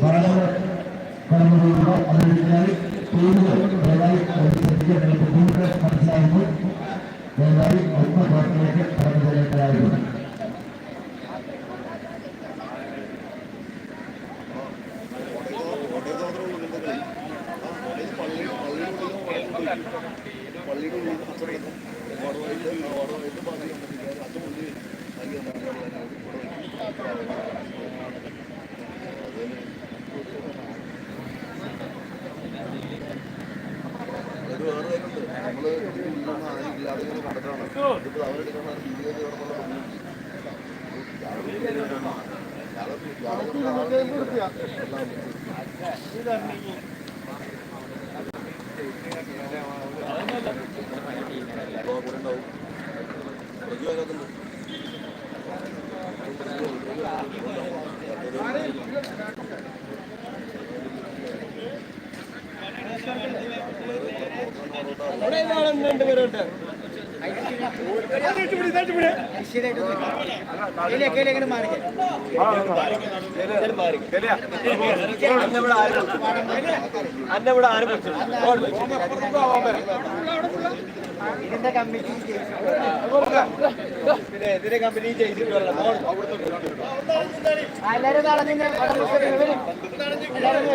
பாடல் അവിടെ നാളെ രണ്ടുപേരുണ്ട് ഇതിന്റെ കമ്മിറ്റി ഇതിന്റെ കമ്പനി ചെയ്തിട്ടുള്ള എല്ലാരും നടന്നിങ്ങനെ എല്ലാരും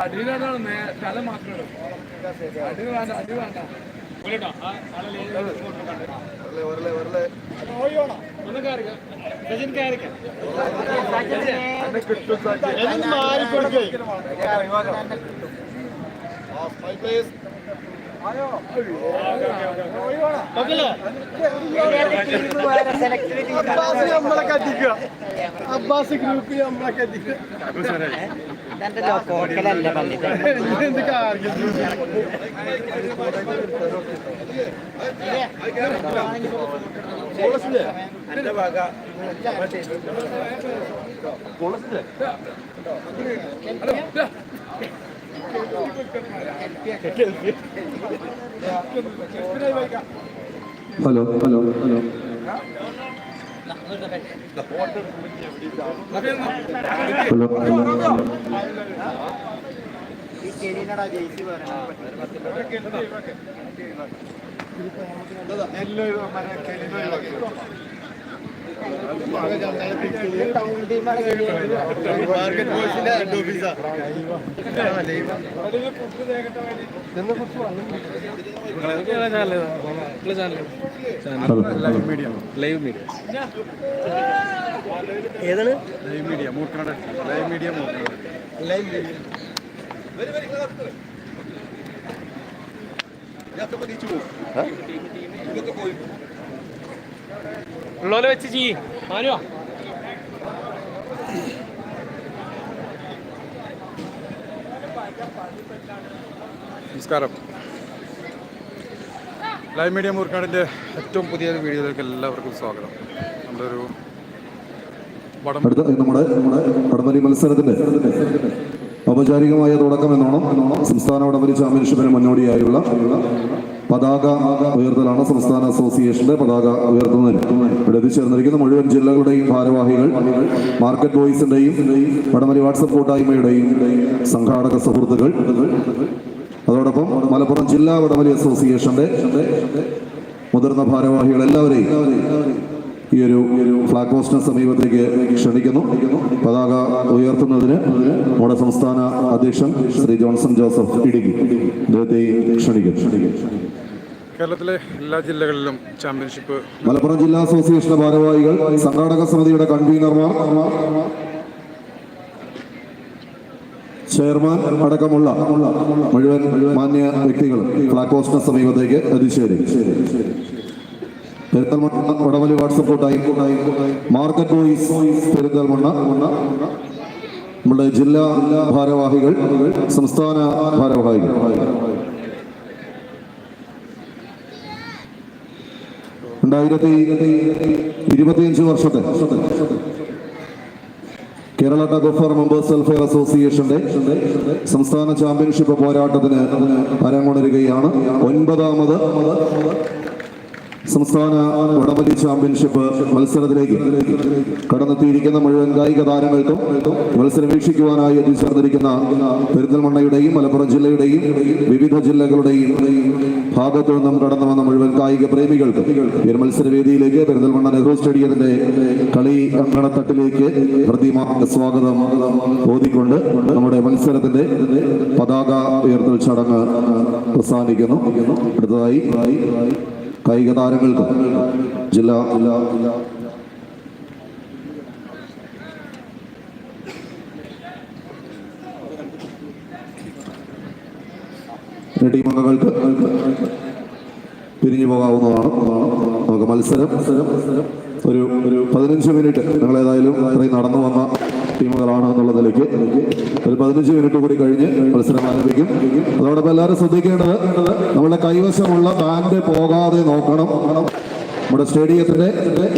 അടിയിലാണ്? തല മാത്രമേ അടി വേണ്ട അടി വേണ്ട. അബ്ബാസ് ഗ്രൂപ്പിൽ നമ്മളൊക്കെ കോക്കലല്ല hello hello hello. Hello hello ഈ മാർക്കറ്റ് ബോയ്സിന്റെ ഹെഡ് ഓഫീസാ ഹലോ ഹലോ ലൈവ് മീഡിയ ഏതാണ്? Live media Moorkkanad live media Moorkkanad ഉള്ളോലെ വെച്ച് ചെയ്യ്. മാനുവാ നമസ്കാരം. ലൈവ് മീഡിയ മൂർക്കാടിന്റെ ഏറ്റവും പുതിയ വീഡിയോയിലേക്ക് എല്ലാവർക്കും സ്വാഗതം. നമ്മുടെ ഒരു വടം അടുത്ത നമ്മുടെ നമ്മുടെ വടംവലി മത്സരത്തിന്റെ ഔപചാരികമായ തുടക്കം എന്നോണം. സംസ്ഥാന വടംവലി ചാമ്പ്യൻഷിപ്പിന് മുന്നോടിയായുള്ള പതാക ഉയർത്തലാണ് സംസ്ഥാന അസോസിയേഷന്റെ പതാക ഉയർത്തുന്നതിന് ഇവിടെ എത്തിച്ചേർന്നിരിക്കുന്ന മുഴുവൻ ജില്ലകളുടെയും ഭാരവാഹികൾ മാർക്കറ്റ് ബോയ്സിന്റെയും പടമലി വാട്സപ്പ് കൂട്ടായ്മയുടെയും സംഘാടക സുഹൃത്തുക്കൾ. അതോടൊപ്പം മലപ്പുറം ജില്ലാ വടമലി അസോസിയേഷന്റെ മുതിർന്ന ഭാരവാഹികൾ എല്ലാവരെയും ഈ ഒരു ഫ്ലാഗ് പോസ്റ്റിന് സമീപത്തേക്ക് ക്ഷണിക്കുന്നു. പതാക ഉയർത്തുന്നതിന് നമ്മുടെ സംസ്ഥാന അധ്യക്ഷൻ ശ്രീ ജോൺസൺ ജോസഫ് ഇടുക്കി. അദ്ദേഹത്തെ ക്ഷണിക്കുന്നു. കേരളത്തിലെ എല്ലാ ജില്ലകളിലും ചാമ്പ്യൻഷിപ്പ് മലപ്പുറം ജില്ലാ അസോസിയേഷന്റെ ഭാരവാഹികൾ സംഘാടക സമിതിയുടെ കൺവീനർമാർ ചെയർമാൻ അടക്കമുള്ള മുഴുവൻ മാന്യ വ്യക്തികൾ ഫ്ലാഗ് ഹോസ്റ്റിന് സമീപത്തേക്ക് എത്തിച്ചേരും. പെരുന്തൽമണ്ണ വടവലി വാട്സപ്പ് കൂട്ടായി മാർക്കറ്റ് ബോയ്സ് പെരുന്തൽമണ്ണ നമ്മുടെ ജില്ലാ ഭാരവാഹികൾ സംസ്ഥാന ഭാരവാഹികൾ. രണ്ടായിരത്തി ഇരുപത്തിയഞ്ച് വർഷത്തെ Kerala tug for members welfare അസോസിയേഷന്റെ സംസ്ഥാന ചാമ്പ്യൻഷിപ്പ് പോരാട്ടത്തിന് അരങ്ങുണരുകയാണ് ഒൻപതാമത് സംസ്ഥാന വടംവലി ചാമ്പ്യൻഷിപ്പ് മത്സരത്തിലേക്ക് കടന്നെത്തിയിരിക്കുന്ന മുഴുവൻ കായിക താരങ്ങൾക്കും മത്സരം വീക്ഷിക്കുവാനായി എത്തിച്ചേർന്നിരിക്കുന്ന പെരിന്തൽമണ്ണയുടെയും മലപ്പുറം ജില്ലയുടെയും വിവിധ ജില്ലകളുടെയും ഭാഗത്തു നിന്നും കടന്നു വന്ന മുഴുവൻ കായിക പ്രേമികൾക്ക് ഈ മത്സരവേദിയിലേക്ക് പെരിന്തൽമണ്ണ നെഹ്റു സ്റ്റേഡിയത്തിന്റെ കളി അങ്കണത്തട്ടിലേക്ക് പ്രതിമ സ്വാഗതം ഓതിക്കൊണ്ട് നമ്മുടെ മത്സരത്തിന്റെ പതാക ഉയർത്തൽ ചടങ്ങ് അവസാനിക്കുന്നു. അടുത്തതായി കായിക താരങ്ങൾക്കും ജില്ലാ ടീം അംഗങ്ങൾക്ക് പിരിഞ്ഞു പോകാവുന്നതാണ്. നമുക്ക് മത്സരം ഒരു ഒരു പതിനഞ്ച് മിനിറ്റ്. ഞങ്ങൾ ഏതായാലും നടന്നു വന്ന ടീമുകളാണ് എന്നുള്ള നിലയ്ക്ക് ഒരു പതിനഞ്ച് മിനിറ്റ് കൂടി കഴിഞ്ഞ് മത്സരം ആരംഭിക്കും. അതോടൊപ്പം എല്ലാവരും ശ്രദ്ധിക്കേണ്ടത് നമ്മുടെ കൈവശമുള്ള ബാൻഡ് പോകാതെ നോക്കണം. നമ്മുടെ സ്റ്റേഡിയത്തിന്റെ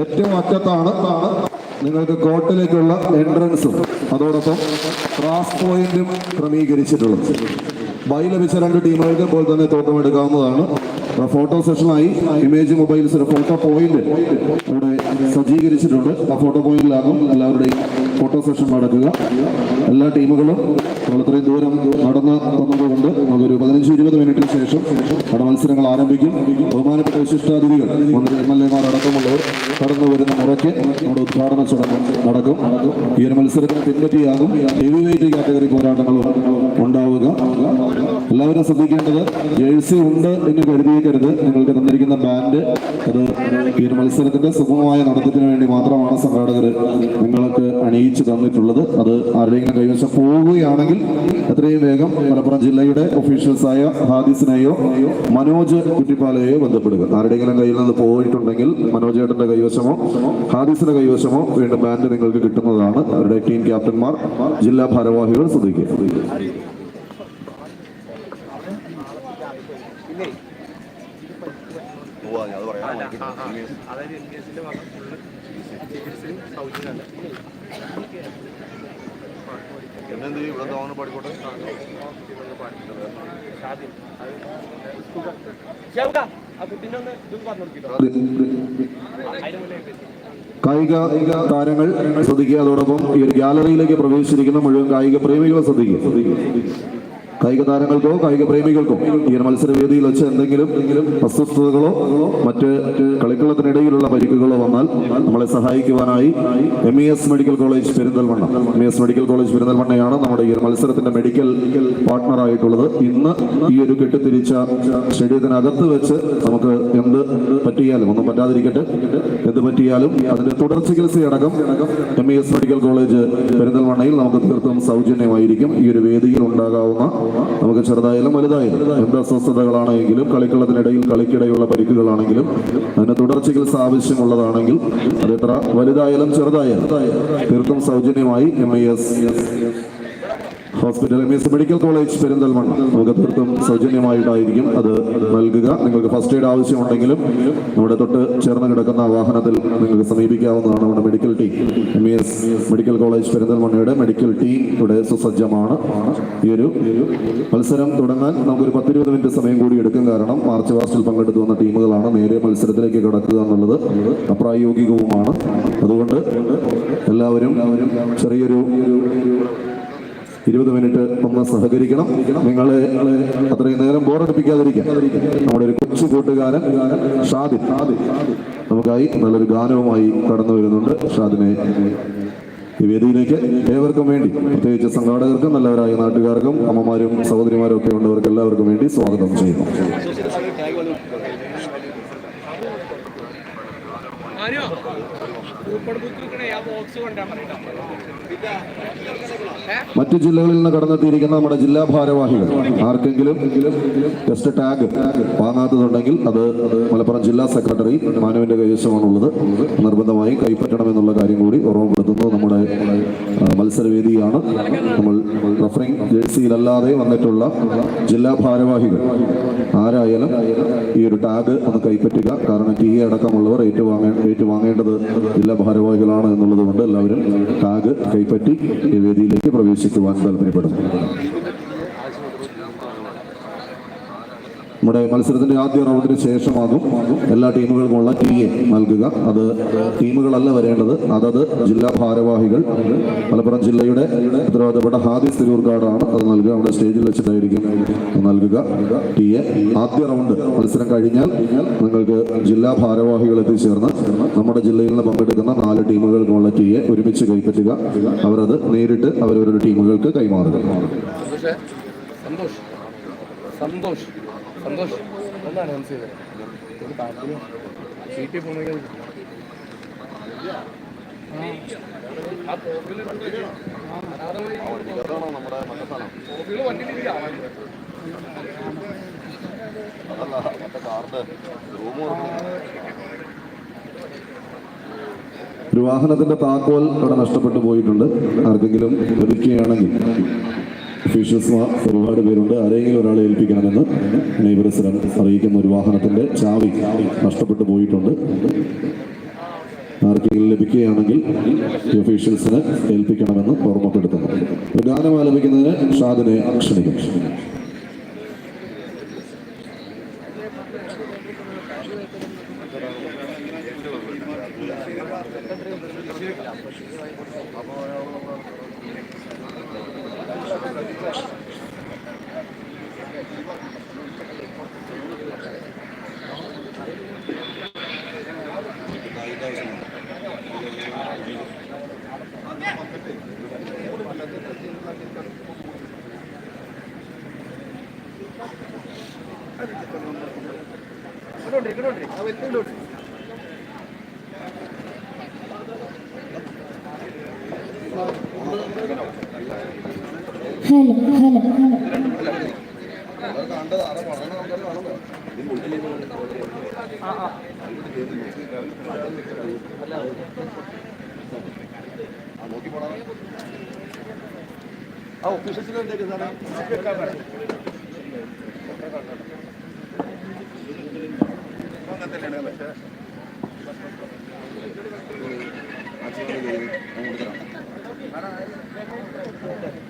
ഏറ്റവും അറ്റത്താണ് നിങ്ങൾക്ക് കോർട്ടിലേക്കുള്ള എൻട്രൻസും. അതോടൊപ്പം ക്രാസ് പോയിന്റും ക്രമീകരിച്ചിട്ടുള്ളത്. ബൈ ലഭിച്ച രണ്ട് ടീമുകൾക്ക് ഇപ്പോൾ തന്നെ തോട്ടമെടുക്കാവുന്നതാണ് ഫോട്ടോ സെഷനായി ഇമേജ് മൊബൈൽസിന് ഫോട്ടോ പോയിന്റ് ഇവിടെ സജ്ജീകരിച്ചിട്ടുണ്ട്. ആ ഫോട്ടോ പോയിന്റിലാകും എല്ലാവരുടെയും ഫോട്ടോ സെഷൻ നടക്കുക. എല്ലാ ടീമുകളും നമ്മൾ ഇത്രയും ദൂരം നടന്ന് തന്നതുകൊണ്ട് നമുക്കൊരു പതിനഞ്ച് ഇരുപത് മിനിറ്റിന് ശേഷം അവിടെ മത്സരങ്ങൾ ആരംഭിക്കും. ബഹുമാനപ്പെട്ട വിശിഷ്ടാതിഥികൾ മന്ത്രി എം എൽ എമാർ അടക്കമുള്ളവർ കടന്നു വരുന്ന മുറയ്ക്ക് നമ്മുടെ ഉദ്ഘാടന ചടങ്ങ് നടക്കും. ഈ ഒരു മത്സരത്തിന് പിൻപറ്റിയാകും. ഹെവി വെയിറ്റ് കാറ്റഗറി പോരാട്ടങ്ങളും ഉണ്ടാവുക. എല്ലാവരും ശ്രദ്ധിക്കേണ്ടത് ജേഴ്സി ഉണ്ട് എന്ന് കരുതിയേക്കരുത് നിങ്ങൾക്ക് തന്നിരിക്കുന്ന ബാൻഡ് അത് ഈ ഒരു മത്സരത്തിന്റെ സുഗമമായ നടത്തത്തിന് വേണ്ടി മാത്രമാണ് സംഘാടകർ നിങ്ങൾക്ക് അണിയിച്ചു തന്നിട്ടുള്ളത്. അത് ആരുടെയെങ്കിലും കൈവശം പോവുകയാണെങ്കിൽ എത്രയും വേഗം മലപ്പുറം ജില്ലയുടെ ഒഫീഷ്യൽസായ ഹാദിസിനെയോ മനോജ് കുട്ടിപ്പാലയോ ബന്ധപ്പെടുക. ആരുടെയെങ്കിലും കയ്യിൽ നിന്ന് പോയിട്ടുണ്ടെങ്കിൽ മനോജ് ഏട്ടന്റെ കൈവശമോ ഹാദിസിന്റെ കൈവശമോ വീണ്ടും ബാൻഡ് നിങ്ങൾക്ക് കിട്ടുന്നതാണ്. അവരുടെ ടീം ക്യാപ്റ്റന്മാർ ജില്ലാ ഭാരവാഹികൾ ശ്രദ്ധിക്കുക. എന്നെന്ത് ഇവിടെ തോന്നുന്നു പഠിക്കോട്ടെ. കായിക താരങ്ങൾ ശ്രദ്ധിക്കുക. അതോടൊപ്പം ഈ ഒരു ഗാലറിയിലേക്ക് പ്രവേശിച്ചിരിക്കുന്ന മുഴുവൻ കായിക പ്രേമികളെ ശ്രദ്ധിക്കുക കായിക താരങ്ങൾക്കോ കായിക പ്രേമികൾക്കോ ഈ മത്സര വേദിയിൽ വെച്ച് എന്തെങ്കിലും അസ്വസ്ഥതകളോ മറ്റ് കളിക്കളത്തിനിടയിലുള്ള പരിക്കുകളോ വന്നാൽ നമ്മളെ സഹായിക്കുവാനായി M E S medical college Perinthalmanna. M E S medical college പെരിന്തൽമണ്ണയാണ് നമ്മുടെ ഈ മത്സരത്തിന്റെ മെഡിക്കൽ പാർട്ണർ ആയിട്ടുള്ളത്. ഇന്ന് ഈ ഒരു കെട്ടിത്തിരിച്ച സ്റ്റേഡിയത്തിനകത്ത് വെച്ച് നമുക്ക് എന്ത് പറ്റിയാലും ഒന്നും പറ്റാതിരിക്കട്ടെ എന്ത് പറ്റിയാലും അതിന്റെ തുടർ ചികിത്സയടക്കം M E S medical college പെരിന്തൽമണ്ണയിൽ നമുക്ക് തീർത്തും സൗജന്യമായിരിക്കും. ഈ ഒരു വേദിയിൽ ഉണ്ടാകാവുന്ന നമുക്ക് ചെറുതായാലും വലുതായാലും എന്ത് അസ്വസ്ഥതകളാണെങ്കിലും കളിക്കളത്തിനിടയിൽ കളിക്കിടയുള്ള പരിക്കുകളാണെങ്കിലും അതിന് തുടർ ചികിത്സ ആവശ്യമുള്ളതാണെങ്കിൽ അത് എത്ര വലുതായാലും ചെറുതായാലും തീർത്തും സൗജന്യമായി M I S hospital M S medical college Perinthalmanna. നമുക്ക് തീർത്തും സൗജന്യമായിട്ടായിരിക്കും അത് നൽകുക. നിങ്ങൾക്ക് ഫസ്റ്റ് എയ്ഡ് ആവശ്യമുണ്ടെങ്കിലും നമ്മുടെ തൊട്ട് ചേർന്ന് കിടക്കുന്ന വാഹനത്തിൽ നിങ്ങൾക്ക് സമീപിക്കാവുന്നതാണ് നമ്മുടെ medical team. M S medical college പെരിന്തൽമണ്ണയുടെ medical team ഇവിടെ സുസജ്ജമാണ്. ഈ ഒരു മത്സരം തുടങ്ങാൻ നമുക്കൊരു പത്തിരുപത് മിനിറ്റ് സമയം കൂടി എടുക്കും കാരണം മാർച്ച് മാസത്തിൽ പങ്കെടുത്തു വന്ന ടീമുകളാണ് നേരെ മത്സരത്തിലേക്ക് കടക്കുക എന്നുള്ളത് അപ്രായോഗികവുമാണ്. അതുകൊണ്ട് എല്ലാവരും ചെറിയൊരു ഇരുപത് മിനിറ്റ് ഒന്ന് സഹകരിക്കണം. നിങ്ങൾ അത്രയും നേരം ബോറടിപ്പിക്കാതിരിക്കാം നമ്മുടെ ഒരു കൊച്ചു കൂട്ടുകാരൻ ഷാദി നമുക്കായി നല്ലൊരു ഗാനവുമായി കടന്നു വരുന്നുണ്ട് ഷാദിനെ. ഈ വേദിയിലേക്ക് ഏവർക്കും വേണ്ടി പ്രത്യേകിച്ച് സംഘാടകർക്കും നല്ലവരായ നാട്ടുകാർക്കും അമ്മമാരും സഹോദരിമാരും ഒക്കെ ഉള്ളവർക്ക് എല്ലാവർക്കും വേണ്ടി സ്വാഗതം ചെയ്യുന്നു. മറ്റു ജില്ലകളിൽ നിന്ന് കടന്നെത്തിയിരിക്കുന്ന നമ്മുടെ ജില്ലാ ഭാരവാഹികൾ ആർക്കെങ്കിലും ടെസ്റ്റ് ടാഗ് വാങ്ങാത്തതുണ്ടെങ്കിൽ അത് മലപ്പുറം ജില്ലാ സെക്രട്ടറി മാനുവിന്റെ കൈവശമാണുള്ളത് കൈപ്പറ്റണം എന്നുള്ള കാര്യം കൂടി ഓർമ്മപ്പെടുത്തുന്നു നമ്മുടെ മത്സരവേദിയാണ്. നമ്മൾ റഫറിംഗ് ജേഴ്സിയിലല്ലാതെ വന്നിട്ടുള്ള ജില്ലാ ഭാരവാഹികൾ ആരായാലും ഈ ഒരു ടാഗ് ഒന്ന് കൈപ്പറ്റുക. കാരണം ടി അടക്കമുള്ളവർ ഏറ്റുവാങ്ങേ ഏറ്റുവാങ്ങേണ്ടത് ജില്ലാ ഭാരവാഹികളാണ് എന്നുള്ളത് കൊണ്ട് എല്ലാവരും ടാഗ് കൈപ്പറ്റി ഈ വേദിയിലേക്ക് പ്രവേശിക്കുവാൻ താല്പര്യപ്പെടുന്നു. നമ്മുടെ മത്സരത്തിന്റെ ആദ്യ റൗണ്ടിന് ശേഷമാകും എല്ലാ ടീമുകൾക്കുമുള്ള ടി എ നൽകുക. അത് ടീമുകളല്ല വരേണ്ടത്. അതത് ജില്ലാ ഭാരവാഹികൾ. മലപ്പുറം ജില്ലയുടെ ഉത്തരവാദപ്പെട്ട ഹാദിസ് തിരൂർക്കാടാണ് അത് നൽകുക. നമ്മുടെ സ്റ്റേജിൽ വെച്ചിട്ടായിരിക്കും നൽകുക. ടി എ ആദ്യ റൗണ്ട് മത്സരം കഴിഞ്ഞാൽ നിങ്ങൾക്ക് ജില്ലാ ഭാരവാഹികൾ എത്തിച്ചേർന്ന് നമ്മുടെ ജില്ലയിൽ നിന്ന് പങ്കെടുക്കുന്ന നാല് ടീമുകൾക്കുള്ള ടി എ ഒരുമിച്ച് കൈപ്പറ്റുക. അവരത് നേരിട്ട് അവരവരുടെ ടീമുകൾക്ക് കൈമാറുക. സന്തോഷ്. സന്തോഷ്. സന്തോഷ്. മനസ്സിലായത് ഒരു താല്പര്യം. സീറ്റിൽ പോകണമെങ്കിൽ ഒരു വാഹനത്തിന്റെ താക്കോൽ അവിടെ നഷ്ടപ്പെട്ടു പോയിട്ടുണ്ട്. ആർക്കെങ്കിലും ലഭിക്കുകയാണെങ്കിൽ ഒഫീഷ്യൽസ്മാർ ഒരുപാട് പേരുണ്ട്. ആരെങ്കിലും ഒരാളെ ഏൽപ്പിക്കണമെന്ന് നെയ്ബറിസരം അറിയിക്കുന്ന ഒരു വാഹനത്തിന്റെ ചാവി നഷ്ടപ്പെട്ടു പോയിട്ടുണ്ട്. ആർക്കെങ്കിലും ലഭിക്കുകയാണെങ്കിൽ ഒഫീഷ്യൽസിന് ഏൽപ്പിക്കണമെന്ന് ഓർമ്മപ്പെടുത്തുന്നു. ഗാനം ആലപിക്കുന്നതിന് ഷാദിനെ ക്ഷണിക്കും ഹലോ ഹലോ ആ ഒഫീഷ്യൽസിൽ എന്തേക്ക് സാറേ? கொடுக்குறோம்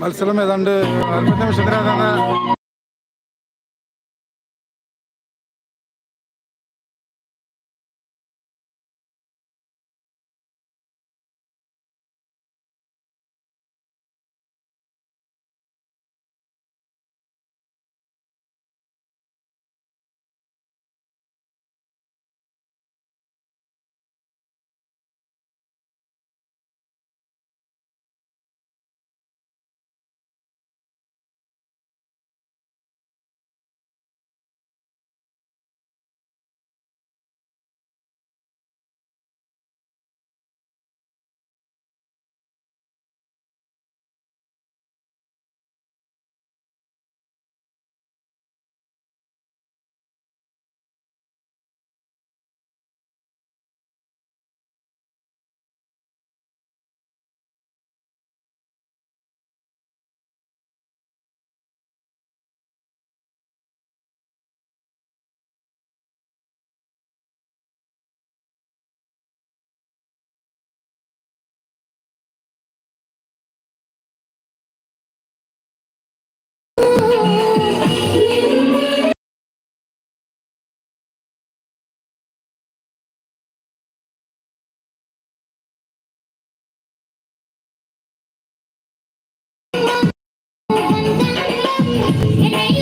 മത്സരം ഏതാണ്ട് നാൽപ്പത്തി നിമിഷത്തിനകം and then it.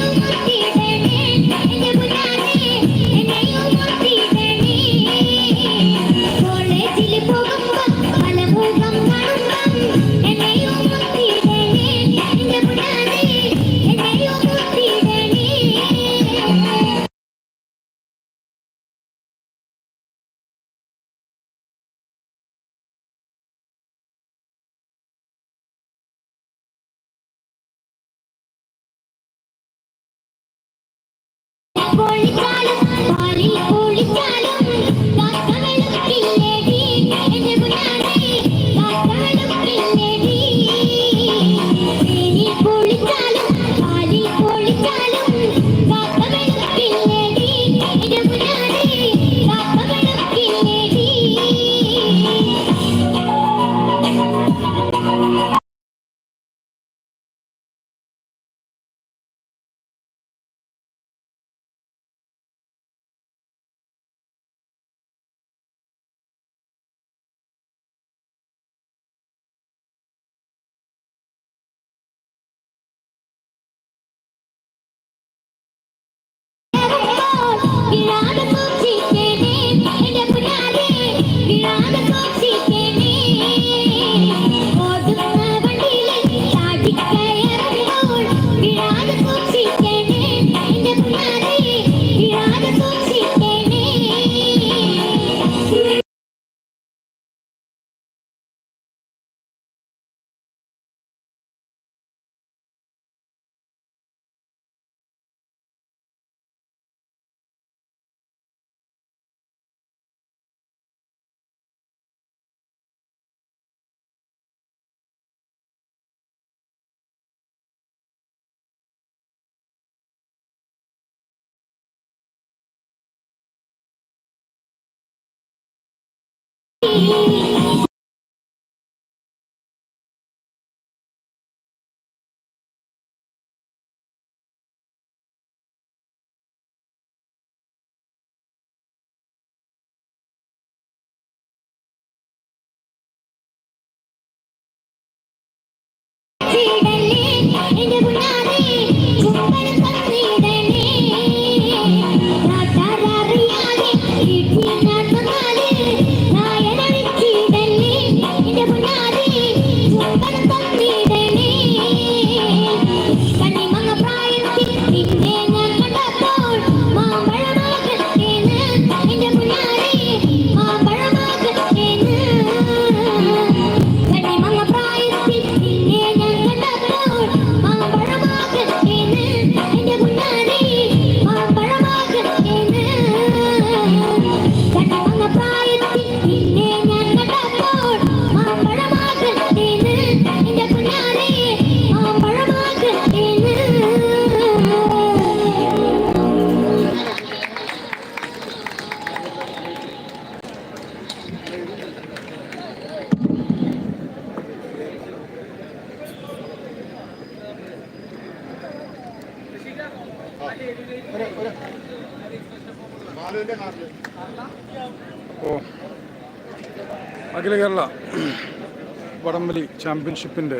വടംവലി ചാമ്പ്യൻഷിപ്പിന്റെ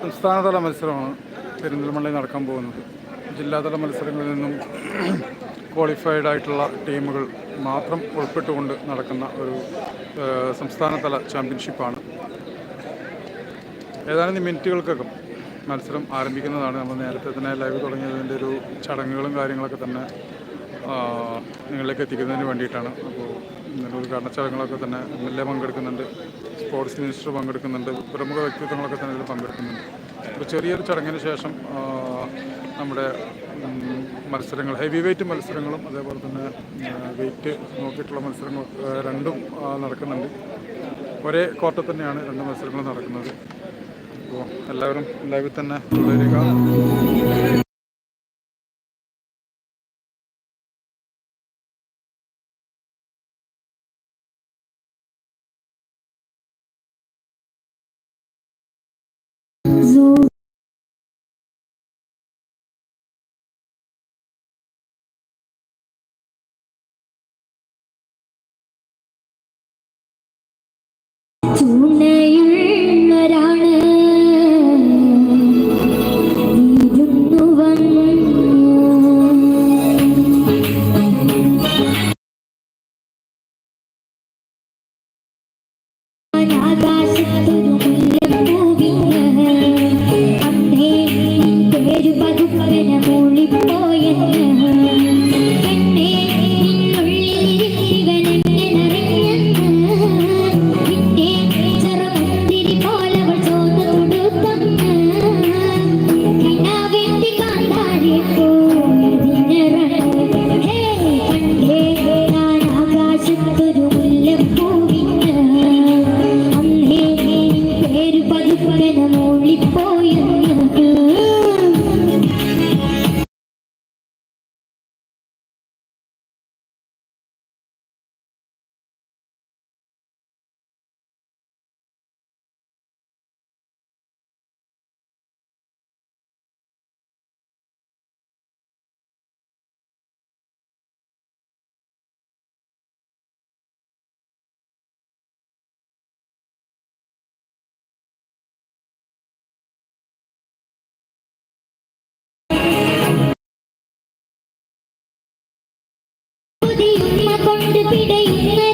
സംസ്ഥാനതല മത്സരമാണ് പെരിന്തൽമണ്ണയിൽ നടക്കാൻ പോകുന്നത്. ജില്ലാതല മത്സരങ്ങളിൽ നിന്നും ക്വാളിഫൈഡ് ആയിട്ടുള്ള ടീമുകൾ മാത്രം ഉൾപ്പെട്ടുകൊണ്ട് നടക്കുന്ന ഒരു സംസ്ഥാനതല ചാമ്പ്യൻഷിപ്പാണ്. ഏതാനും മിനിറ്റുകൾക്കകം മത്സരം ആരംഭിക്കുന്നതാണ്. നമ്മൾ നേരത്തെ തന്നെ ലൈവ് തുടങ്ങിയതിന്റെ ഒരു ചടങ്ങുകളും കാര്യങ്ങളൊക്കെ തന്നെ നിങ്ങളിലേക്ക് എത്തിക്കുന്നതിന് വേണ്ടിയിട്ടാണ്. അപ്പോൾ ഇന്നലെ ഉദ്ഘാടന ചടങ്ങുകളൊക്കെ തന്നെ എം എൽ എ പങ്കെടുക്കുന്നുണ്ട് സ്പോർട്സ് മിനിസ്റ്റർ പങ്കെടുക്കുന്നുണ്ട് പ്രമുഖ വ്യക്തിത്വങ്ങളൊക്കെ തന്നെ ഇതിൽ പങ്കെടുക്കുന്നുണ്ട്. ഒരു ചെറിയൊരു ചടങ്ങിന് ശേഷം നമ്മുടെ മത്സരങ്ങൾ ഹെവി വെയിറ്റ് മത്സരങ്ങളും അതേപോലെ തന്നെ വെയിറ്റ് നോക്കിയിട്ടുള്ള മത്സരങ്ങൾ രണ്ടും നടക്കുന്നുണ്ട്. ഒരേ കോർട്ടിൽ തന്നെയാണ് രണ്ട് മത്സരങ്ങളും നടക്കുന്നത്. അപ്പോൾ എല്ലാവരും ലൈവിൽ തന്നെ തുടരുക. പുതിയുമ്മ കൊണ്ട്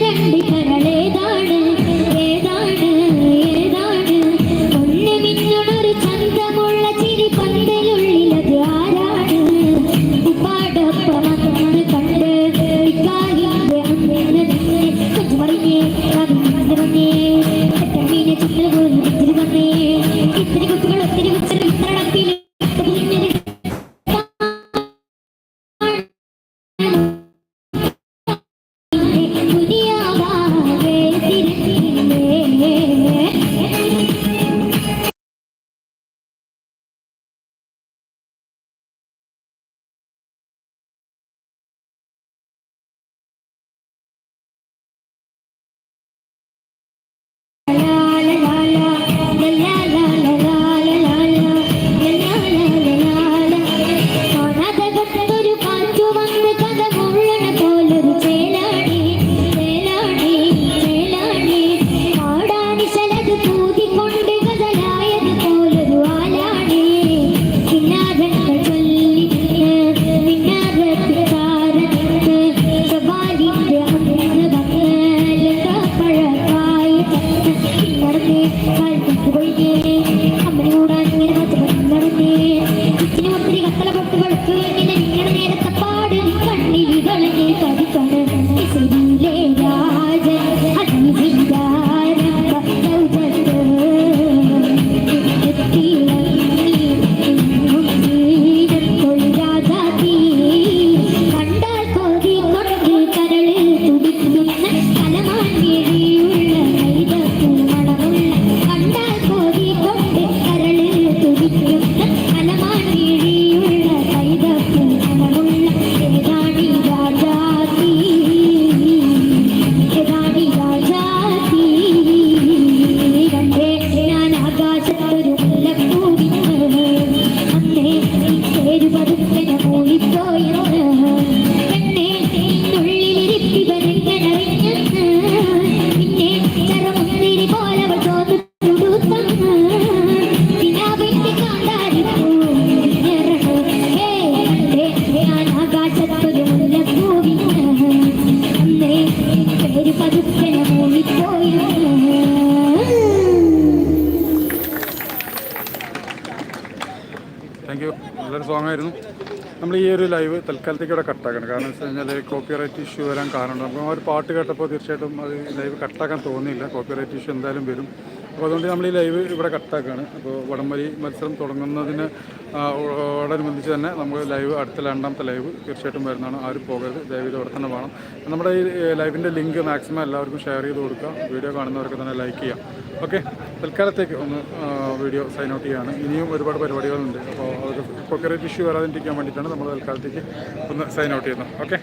നമ്മൾ ഈ ഒരു ലൈവ് തൽക്കാലത്തേക്ക് ഇവിടെ കട്ടാക്കണം. കാരണം വെച്ച് കഴിഞ്ഞാൽ കോപ്പിറൈറ്റ് ഇഷ്യൂ വരാൻ കാരണം അപ്പോൾ ആ ഒരു പാട്ട് കേട്ടപ്പോൾ തീർച്ചയായിട്ടും അത് ലൈവ് കട്ടാക്കാൻ തോന്നിയില്ല. കോപ്പിറൈറ്റ് ഇഷ്യൂ എന്തായാലും വരും. അപ്പോൾ അതുകൊണ്ട് നമ്മൾ ഈ ലൈവ് ഇവിടെ കട്ടാക്കുകയാണ് അപ്പോൾ വടംവലി മത്സരം തുടങ്ങുന്നതിന് ഓടനുബന്ധിച്ച് തന്നെ നമ്മൾ ലൈവ് അടുത്ത രണ്ടാമത്തെ ലൈവ് തീർച്ചയായിട്ടും വരുന്നതാണ്. ആരും പോകരുത്. ദയവീത് അവിടെ തന്നെ വേണം. നമ്മുടെ ഈ ലൈവിന്റെ ലിങ്ക് മാക്സിമം എല്ലാവർക്കും ഷെയർ ചെയ്ത് കൊടുക്കുക. വീഡിയോ കാണുന്നവർക്ക് തന്നെ ലൈക്ക് ചെയ്യാം ഓക്കെ. തൽക്കാലത്തേക്ക് ഒന്ന് വീഡിയോ സൈൻ ഔട്ട് ചെയ്യാണ്. ഇനിയും ഒരുപാട് പരിപാടികളുണ്ട്. അപ്പോൾ അവർക്ക് കോപ്പിറൈറ്റ് ഇഷ്യൂ വരാതിരിക്കാൻ വേണ്ടിയിട്ടാണ് നമ്മൾ തൽക്കാലത്തേക്ക് ഒന്ന് സൈൻ ഔട്ട് ചെയ്യുന്നത്. ഓക്കെ.